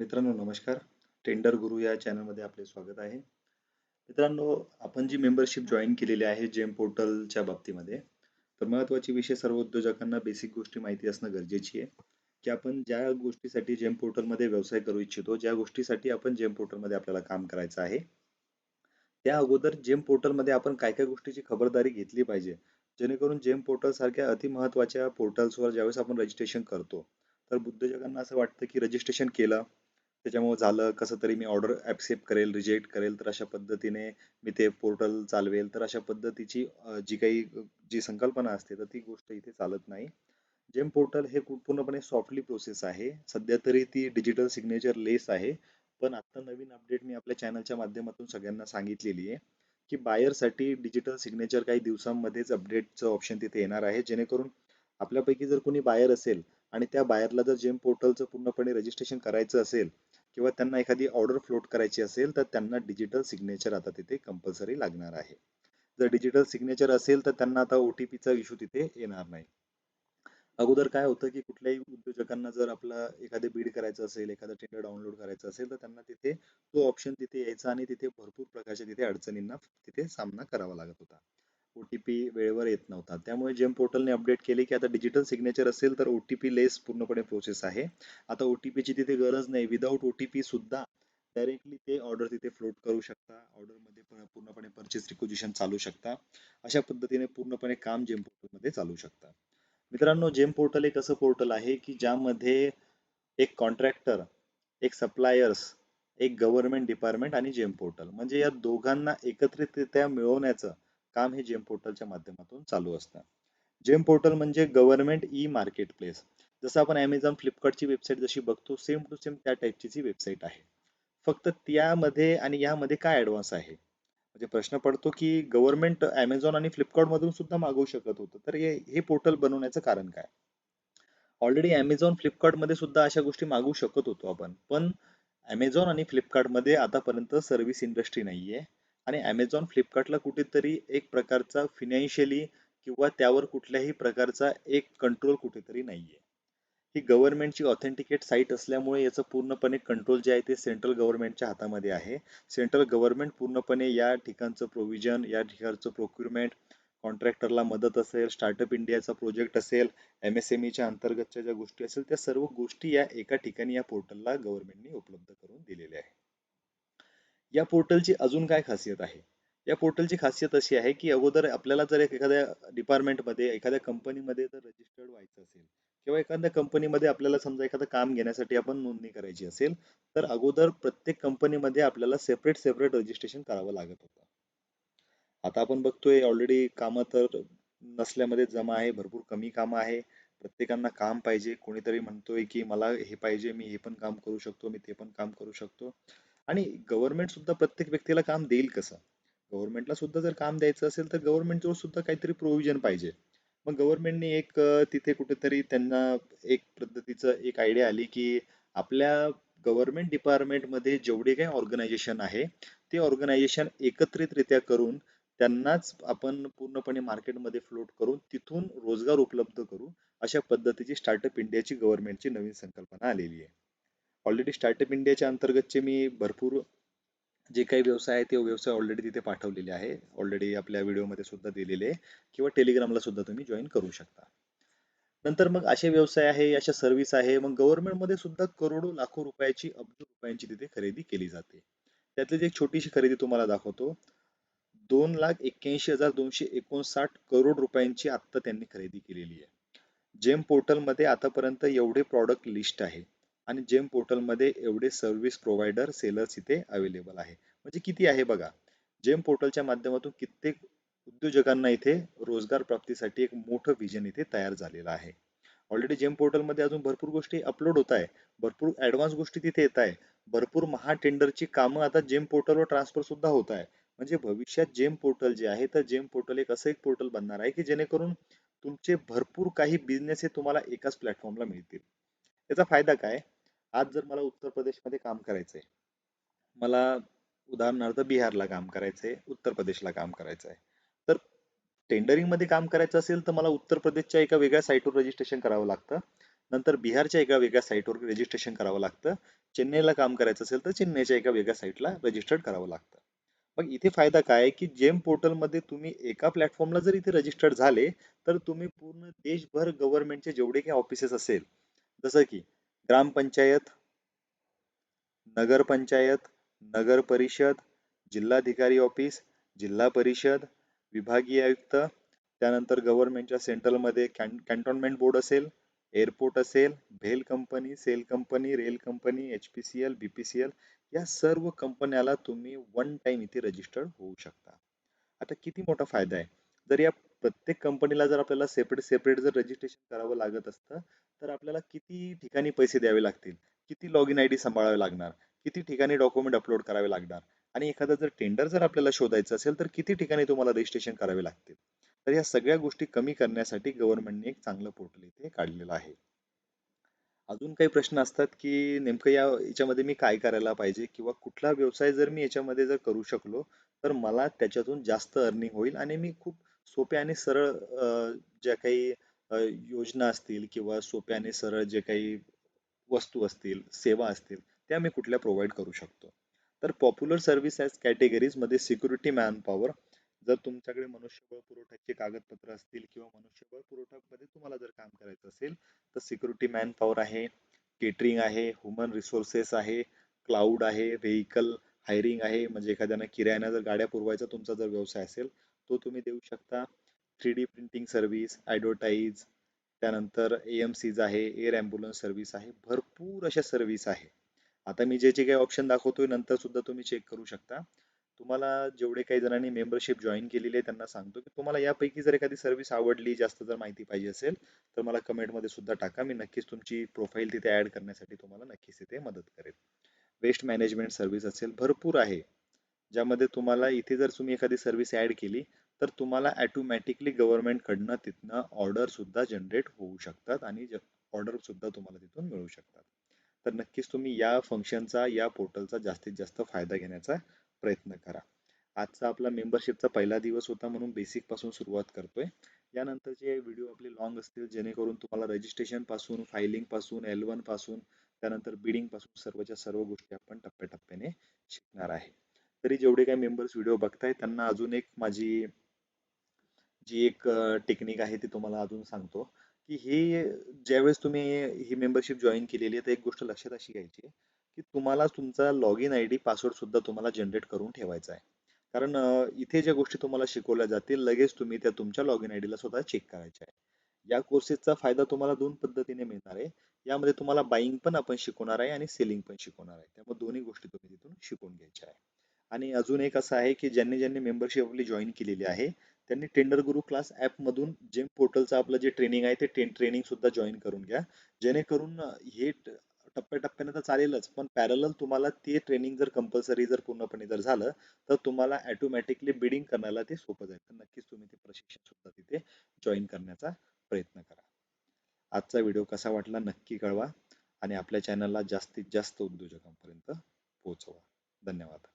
मित्रांनो नमस्कार. टेंडर गुरु या चॅनलमध्ये आपले स्वागत आहे. मित्रांनो आपण जी मेंबरशिप जॉईन केलेली आहे जेम पोर्टलच्या बाबतीमध्ये तर महत्त्वाची विषय सर्व उद्योजकांना बेसिक गोष्टी माहिती असणं गरजेची आहे. की आपण ज्या गोष्टीसाठी जेम पोर्टलमध्ये व्यवसाय करू इच्छितो ज्या गोष्टीसाठी आपण जेम पोर्टलमध्ये आपल्याला काम करायचं आहे त्या अगोदर जेम पोर्टलमध्ये आपण काय काय गोष्टीची खबरदारी घेतली पाहिजे जेणेकरून जेम पोर्टल सारख्या अति पोर्टल्सवर ज्यावेळेस आपण रजिस्ट्रेशन करतो तर उद्योजकांना असं वाटतं की रजिस्ट्रेशन केलं त्याच्यामुळे झालं कसं तरी मी ऑर्डर ॲक्सेप्ट करेल रिजेक्ट करेल तर अशा पद्धतीने मी ते पोर्टल चालवेल. तर अशा पद्धतीची जी काही जी संकल्पना असते तर ती गोष्ट इथे चालत नाही. जेम पोर्टल हे पूर्णपणे सॉफ्टली प्रोसेस आहे. सध्या तरी ती डिजिटल सिग्नेचर लेस आहे. पण आत्ता नवीन अपडेट मी आपल्या चॅनलच्या माध्यमातून सगळ्यांना सांगितलेली आहे की बायरसाठी डिजिटल सिग्नेचर काही दिवसांमध्येच अपडेटचं ऑप्शन तिथे येणार आहे. जेणेकरून आपल्यापैकी जर कोणी बायर असेल आणि त्या बायरला जर जेम पोर्टलचं पूर्णपणे रजिस्ट्रेशन करायचं असेल किंवा त्यांना एखादी ऑर्डर फ्लोट करायची असेल तर त्यांना डिजिटल सिग्नेचर आता तिथे कंपल्सरी लागणार आहे. जर डिजिटल सिग्नेचर असेल तर त्यांना आता ओटीपीचा इश्यू तिथे येणार नाही. अगोदर काय होतं की कुठल्याही उद्योजकांना जर आपला एखादे बीड करायचं असेल एखादं टेंडर डाउनलोड करायचं असेल तर त्यांना तिथे तो ऑप्शन तिथे यायचा आणि तिथे भरपूर प्रकारच्या तिथे अडचणींना तिथे सामना करावा लागत होता. ओटीपी वेळेवर येत नव्हता. त्यामुळे जेम पोर्टलने अपडेट केले की आता डिजिटल सिग्नेचर असेल तर ओटीपी लेस पूर्णपणे प्रोसेस आहे. आता ओटीपीची तिथे गरज नाही. विदाऊट ओटीपी सुद्धा डायरेक्टली ते ऑर्डर तिथे फ्लोट करू शकता. ऑर्डरमध्ये पूर्णपणे परचेस रिक्विजिशन चालू शकता. अशा पद्धतीने पूर्णपणे काम जेम पोर्टलमध्ये चालू शकता. मित्रांनो जेम पोर्टल एक असं पोर्टल आहे की ज्यामध्ये एक कॉन्ट्रॅक्टर एक सप्लायर्स एक गव्हर्नमेंट डिपार्टमेंट आणि जेम पोर्टल. म्हणजे या दोघांना एकत्रितरित्या मिळवण्याचं काम हे जेम पोर्टलच्या माध्यमातून चालू असतं. जेम पोर्टल म्हणजे गव्हर्नमेंट ई मार्केट प्लेस जसं आपण अमेझॉन फ्लिपकार्टची वेबसाईट जशी बघतो सेम टू सेम त्या टाईपची वेबसाईट आहे. फक्त त्यामध्ये आणि यामध्ये काय ऍडव्हान्स आहे? म्हणजे प्रश्न पडतो की गव्हर्नमेंट अमेझॉन आणि फ्लिपकार्ट मधून सुद्धा मागवू शकत होतं. तर हे हे पोर्टल बनवण्याचं कारण काय? ऑलरेडी अमेझॉन फ्लिपकार्टमध्ये सुद्धा अशा गोष्टी मागवू शकत होतो आपण. पण अमेझॉन आणि फ्लिपकार्टमध्ये आतापर्यंत सर्व्हिस इंडस्ट्री नाहीये. आणि ॲमेझॉन फ्लिपकार्टला कुठेतरी एक प्रकारचा फिनान्शियली किंवा त्यावर कुठल्याही प्रकारचा एक कंट्रोल कुठेतरी नाही आहे ही गव्हर्नमेंटची ऑथेंटिकेट साईट असल्यामुळे याचं पूर्णपणे कंट्रोल जे आहे ते सेंट्रल गव्हर्नमेंटच्या हातामध्ये आहे. सेंट्रल गव्हर्नमेंट पूर्णपणे या ठिकाणचं प्रोव्हिजन या ठिकाणचं प्रोक्युरमेंट कॉन्ट्रॅक्टरला मदत असेल स्टार्टअप इंडियाचा प्रोजेक्ट असेल एम एस एम ईच्या अंतर्गतच्या ज्या गोष्टी असेल त्या सर्व गोष्टी या एका ठिकाणी या पोर्टलला गव्हर्नमेंटने उपलब्ध करून दिलेल्या आहे या पोर्टलची अजून काय खासियत आहे? या पोर्टलची खासियत अशी आहे की अगोदर आपल्याला जर एखाद्या डिपार्टमेंटमध्ये एखाद्या कंपनीमध्ये जर रजिस्टर्ड व्हायचं असेल किंवा एखाद्या कंपनीमध्ये आपल्याला समजा एखादं काम घेण्यासाठी आपण नोंदणी करायची असेल तर अगोदर प्रत्येक कंपनीमध्ये आपल्याला सेपरेट सेपरेट रजिस्ट्रेशन करावं लागत होतं. आता आपण बघतोय ऑलरेडी कामं तर नसल्यामध्ये जमा आहे भरपूर कमी कामं आहे. प्रत्येकांना काम पाहिजे. कोणीतरी म्हणतोय की मला हे पाहिजे मी हे पण काम करू शकतो मी ते पण काम करू शकतो. आणि गव्हर्नमेंट सुद्धा प्रत्येक व्यक्तीला काम देईल कसं? गव्हर्नमेंटला सुद्धा जर काम द्यायचं असेल तर गव्हर्नमेंट जवळ सुद्धा काहीतरी प्रोव्हिजन पाहिजे. मग गव्हर्नमेंटने एक तिथे कुठेतरी त्यांना एक पद्धतीचं एक आयडिया आली की आपल्या गव्हर्नमेंट डिपार्टमेंटमध्ये जेवढे काही ऑर्गनायझेशन आहे ते ऑर्गनायझेशन एकत्रितरित्या करून त्यांनाच आपण पूर्णपणे मार्केटमध्ये फ्लोट करून तिथून रोजगार उपलब्ध करू अशा पद्धतीची स्टार्टअप इंडियाची गव्हर्नमेंटची नवीन संकल्पना आलेली आहे. ऑलरेडी स्टार्टअप इंडियाच्या अंतर्गतचे मी भरपूर जे काही व्यवसाय आहे ते व्यवसाय ऑलरेडी तिथे पाठवलेले आहे. ऑलरेडी आपल्या व्हिडिओमध्ये सुद्धा दिलेले आहे. किंवा टेलिग्रामला सुद्धा तुम्ही जॉईन करू शकता. नंतर मग असे व्यवसाय आहे अशा सर्व्हिस आहे. मग गव्हर्नमेंटमध्ये सुद्धा करोडो लाखो रुपयाची अब्ज रुपयांची तिथे खरेदी केली जाते. त्यातली एक छोटीशी खरेदी तुम्हाला दाखवतो. दोन लाख एक्क्याऐंशी हजार दोनशे एकोणसाठ करोड रुपयांची आत्ता त्यांनी खरेदी केलेली आहे. जेम पोर्टलमध्ये आतापर्यंत एवढे प्रॉडक्ट लिस्ट आहे आणि जेम पोर्टलमध्ये एवढे सर्व्हिस प्रोव्हायडर सेलर्स इथे अवेलेबल आहे. म्हणजे किती आहे बघा? जेम पोर्टलच्या माध्यमातून कित्येक उद्योजकांना इथे रोजगार प्राप्तीसाठी एक मोठं विजन इथे तयार झालेलं आहे. ऑलरेडी जेम पोर्टलमध्ये अजून भरपूर गोष्टी अपलोड होत आहे. भरपूर ऍडव्हान्स गोष्टी तिथे येत आहे. भरपूर महा टेंडरची कामं आता जेम पोर्टलवर ट्रान्सफर सुद्धा होत आहे. म्हणजे भविष्यात जेम पोर्टल जे आहे तर जेम पोर्टल एक असं एक पोर्टल बनणार आहे की जेणेकरून तुमचे भरपूर काही बिझनेस हे तुम्हाला एकाच प्लॅटफॉर्मला मिळतील. याचा फायदा काय? आज जर मला उत्तर प्रदेशमध्ये काम करायचंय मला उदाहरणार्थ बिहारला काम करायचंय उत्तर प्रदेशला काम करायचं आहे तर टेंडरिंगमध्ये काम करायचं असेल तर मला उत्तर प्रदेशच्या एका वेगळ्या साईटवर रजिस्ट्रेशन करावं लागतं. नंतर बिहारच्या एका वेगळ्या साईटवर रजिस्ट्रेशन करावं लागतं. चेन्नईला काम करायचं असेल तर चेन्नईच्या एका वेगळ्या साईटला रजिस्टर्ड करावं लागतं. मग इथे फायदा काय आहे की जेम पोर्टलमध्ये तुम्ही एका प्लॅटफॉर्मला जर इथे रजिस्टर्ड झाले तर तुम्ही पूर्ण देशभर गव्हर्नमेंटचे जेवढे काही ऑफिसेस असेल जसं की ग्रामपंचायत नगरपंचायत नगर परिषद जिल्हाधिकारी ऑफिस जिल्हा परिषद विभागीय आयुक्त त्यानंतर गव्हर्नमेंटच्या सेंट्रलमध्ये कॅन कॅन्टोन्मेंट बोर्ड असेल एअरपोर्ट असेल भेल company SAIL company rail company H P C L B P C L या सर्व कंपन्याला तुम्ही वन टाइम इथे रजिस्टर्ड होऊ शकता. आता किती मोठा फायदा आहे? जर या प्रत्येक कंपनीला जर आपल्याला सेपरेट सेपरेट जर रजिस्ट्रेशन करावं लागत असतं तर आपल्याला किती ठिकाणी पैसे द्यावे लागतील? किती लॉग इन आय डी सांभाळावे लागणार? किती ठिकाणी डॉक्युमेंट अपलोड करावे लागणार? आणि एखादं जर टेंडर जर आपल्याला शोधायचं असेल तर किती ठिकाणी तुम्हाला रजिस्ट्रेशन करावे लागतील? तर या सगळ्या गोष्टी कमी करण्यासाठी गव्हर्नमेंटने एक चांगलं पोर्टल इथे काढलेलं आहे. अजून काही प्रश्न असतात की नेमकं या याच्यामध्ये मी काय करायला पाहिजे किंवा कुठला व्यवसाय जर मी याच्यामध्ये जर करू शकलो तर मला त्याच्यातून जास्त अर्निंग होईल आणि मी खूप सोप्या आणि सरळ ज्या काही योजना असतील किंवा सोप्या आणि सरळ जे काही वस्तू असतील सेवा असतील त्या मी कुठल्या प्रोव्हाइड करू शकतो. तर पॉप्युलर सर्व्हिस ॲज कॅटेगरीजमध्ये सिक्युरिटी मॅन पॉवर जर तुमच्याकडे मनुष्यबळ पुरवठ्याचे कागदपत्र असतील किंवा मनुष्यबळ पुरवठ्यामध्ये तुम्हाला जर काम करायचं असेल तर सिक्युरिटी मॅन पॉवर आहे केटरिंग आहे ह्युमन रिसोर्सेस आहे क्लाउड आहे व्हेकल हायरिंग आहे म्हणजे एखाद्यानं किरायानं जर गाड्या पुरवायचा तुमचा जर व्यवसाय असेल तो तुम्ही देऊ शकता. Three D printing service advertise त्यानंतर ए एम सीज आहे एअर ॲम्ब्युलन्स सर्व्हिस आहे भरपूर अशा सर्व्हिस आहे. आता मी जे जे काही ऑप्शन दाखवतोय नंतर सुद्धा तुम्ही चेक करू शकता. तुम्हाला जेवढे काही जणांनी मेंबरशिप जॉईन केलेली आहे त्यांना सांगतो की तुम्हाला यापैकी जर एखादी सर्व्हिस आवडली जास्त जर माहिती पाहिजे असेल तर मला कमेंटमध्ये सुद्धा टाका. मी नक्कीच तुमची प्रोफाईल तिथे ॲड करण्यासाठी तुम्हाला नक्कीच तिथे मदत करेल. वेस्ट मॅनेजमेंट सर्व्हिस असेल भरपूर आहे ज्यामध्ये तुम्हाला इथे जर तुम्ही एखादी सर्व्हिस ॲड केली तर तुम्हाला ॲटोमॅटिकली गव्हर्नमेंटकडनं तिथनं ऑर्डरसुद्धा जनरेट होऊ शकतात आणि ऑर्डरसुद्धा तुम्हाला तिथून मिळू शकतात. तर नक्कीच तुम्ही या फंक्शनचा या पोर्टलचा जास्तीत जास्त फायदा घेण्याचा प्रयत्न करा. आजचा आपला मेंबरशिपचा पहिला दिवस होता म्हणून बेसिकपासून सुरुवात करतोय. यानंतरचे व्हिडिओ आपले लॉंग असतील जेणेकरून तुम्हाला रजिस्ट्रेशनपासून फायलिंगपासून एल वनपासून त्यानंतर बिडिंगपासून सर्वच्या सर्व गोष्टी आपण टप्प्याटप्प्याने शिकणार आहे. तरी जेवढे काही मेंबर्स व्हिडिओ बघताय त्यांना अजून एक माझी जी एक टेक्निक आहे ती तुम्हाला अजून सांगतो. की हे ज्यावेळेस तुम्ही ही मेंबरशिप जॉईन केलेली आहे तर एक गोष्ट लक्षात अशी घ्यायची की तुम्हाला तुमचा log in I D password सुद्धा तुम्हाला जनरेट करून ठेवायचा आहे. कारण इथे ज्या गोष्टी तुम्हाला शिकवल्या जातील लगेच तुम्ही त्या तुमच्या लॉग इन आय डीला स्वतः चेक करायच्या आहे या कोर्सेसचा फायदा तुम्हाला दोन पद्धतीने मिळणार आहे. यामध्ये तुम्हाला बाईंग पण आपण शिकवणार आहे आणि सेलिंग पण शिकवणार आहे. त्यामुळे दोन्ही गोष्टी तुम्ही तिथून शिकून घ्यायच्या आहे आणि अजून एक असं आहे की ज्यांनी ज्यांनी मेंबरशिप आपली जॉईन केलेली आहे त्यांनी टेंडर गुरु क्लास ऍप मधून जेम पोर्टलचं आपलं जे ट्रेनिंग आहे ते ट्रेनिंग सुद्धा जॉईन करून घ्या. जेणेकरून हे टप्प्याटप्प्याने तर चालेलच पण पॅरल तुम्हाला ते ट्रेनिंग जर कंपल्सरी जर पूर्णपणे जर झालं तर तुम्हाला ॲटोमॅटिकली बिडिंग करण्याला ते सोपं जाईल. तर नक्कीच तुम्ही ते प्रशिक्षण सुद्धा तिथे जॉईन करण्याचा प्रयत्न करा. आजचा व्हिडिओ कसा वाटला नक्की कळवा आणि आपल्या चॅनलला जास्तीत जास्त उद्योजकांपर्यंत पोहोचवा. धन्यवाद.